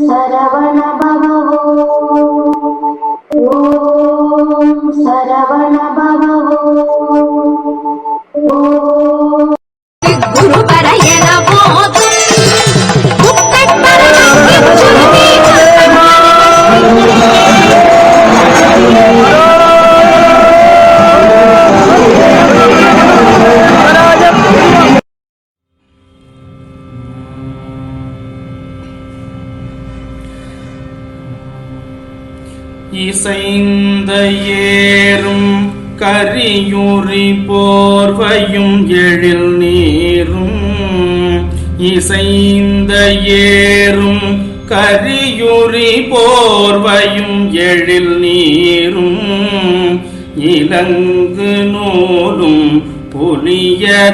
சரவண பவ ஓம் சரவண பவ இசைந்த ஏறும் கரியுறி போர்வையும் எழில் நீரும். இசைந்த ஏறும் கரியுறி போர்வையும் எழில் நீரும். இலங்கு நூலும் புலியதளாடையும்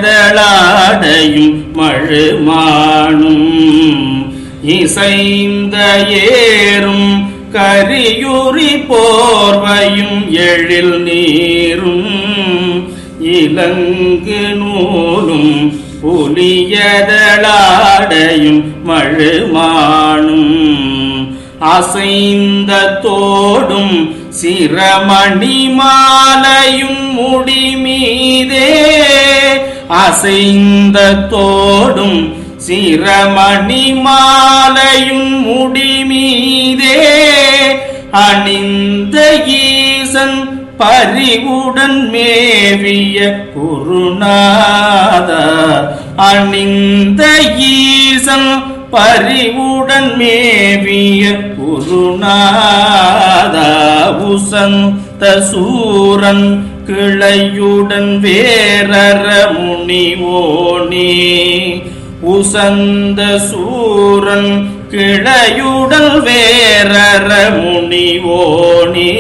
மழுமானும். இசைந்த ஏறும் கரியுரி போர்வையும் எழில் நீரும் இலங்கு நூலும் புலியதளாடையும் மழுமானும் அசைந்த தோடும் சிரமணி மாலையும் முடிமீதே அசைந்த தோடும் சிரமணி மாலையும் முடிமீதே அணிந்த ஈசன் பறிவுடன் மேவிய குருநாத. அணிந்த ஈசன் பறிவுடன் மேவிய குருநாத. உசந்த சூரன் கிளையுடன் வேரற முனிவோனே. உசந்த சூரன் கிளையுடல் வேரற முனிவோனே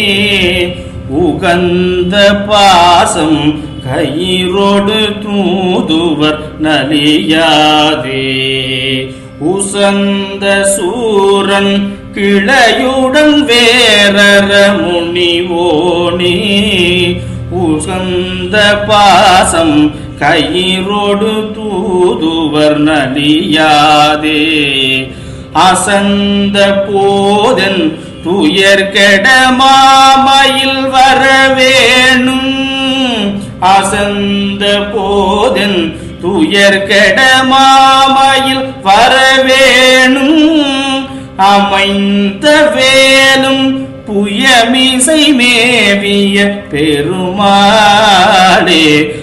உகந்த பாசம் கயிறோடு தூதுவர் நலியாதே. உசந்த சூரன் கிளையுடன் வேரற முனிவோனே உசந்த பாசம் கயிறோடு தூதுவர் நலியாதே. அசந்த போதன் துயர் கெடமாமையில் வரவேணும். அசந்த போதன் துயர் கெடமாமையில் வரவேணும். அமைந்த வேலும் புயமிசை மேவிய பெருமாளே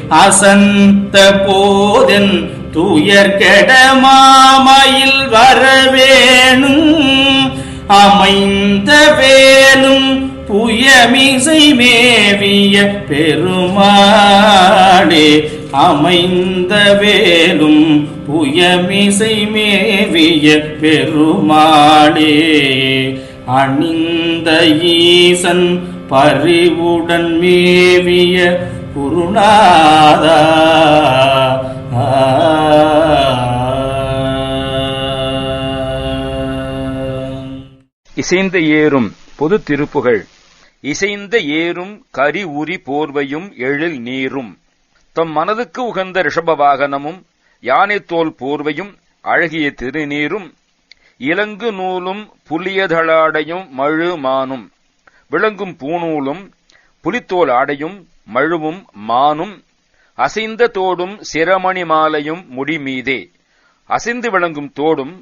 அசந்த போதன் துயர் மாமையில் வரவேணும். அமைந்த வேலும் புயமிசை மேவிய பெருமாளே அமைந்த வேலும் புயமிசை மேவிய பெருமாளே. அணிந்த ஈசன் பறிவுடன் மேவிய குருநாதா. இசைந்த ஏறும் பொது திருப்புகள். இசைந்த ஏறும் கரி உரி போர்வையும் எழில் நீரும். தம் மனதுக்கு உகந்த ரிஷப வாகனமும் யானைத்தோல் போர்வையும் அழகிய திருநீரும் இலங்கு நூலும் புலியதளாடையும் மழு மானும். விளங்கும் பூநூலும் புலித்தோல் ஆடையும் மழுவும் மானும். அசைந்த தோடும் சிரமணி மாலையும் முடிமீதே அசைந்து விளங்கும் தோடும்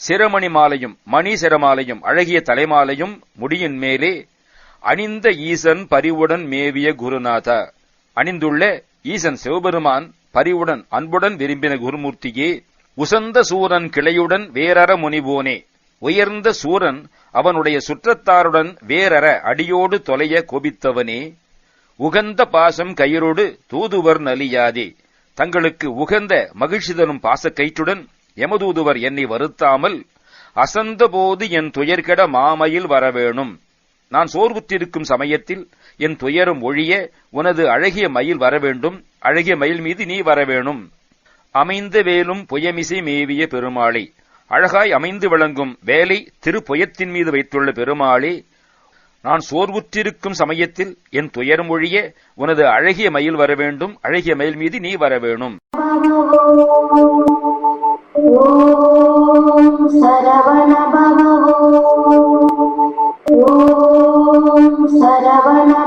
சிரமணி மாலையும் மணி சிரமாலையும் அழகிய தலைமாலையும் முடியின் மேலே அணிந்த ஈசன் பரிவுடன் மேவிய குருநாதா. அணிந்துள்ள ஈசன் சிவபெருமான் பரிவுடன் அன்புடன் விரும்பின குருமூர்த்தியே உசந்த சூரன் கிளையுடன் வேறற முனிவோனே. உயர்ந்த சூரன் அவனுடைய சுற்றத்தாருடன் வேறற அடியோடு தொலைய கோபித்தவனே. உகந்த பாசம் கயிறோடு தூதுவர் நலியாதே. தங்களுக்கு உகந்த மகிழ்ச்சி தரும் பாசக்கயிற்றுடன் எமதூதுவர் என்னை வருத்தாமல் அசந்தபோது என் துயர்கெட மாமையில் வரவேணும். நான் சோர்வுற்றிருக்கும் சமயத்தில் என் துயரம் ஒழிய உனது அழகிய மயில் வரவேண்டும். அழகிய மயில் மீது நீ வரவேணும். அமைந்த வேலும் புயமிசை மேவிய பெருமாளை. அழகாய் அமைந்து விளங்கும் வேலை திருப்புயத்தின் மீது வைத்துள்ள பெருமாளே. நான் சோர்வுற்றிருக்கும் சமயத்தில் என் துயர் மொழிய உனது அழகிய மயில் வர வேண்டும் அழகிய மயில் மீது நீ வர வேணும். சரவண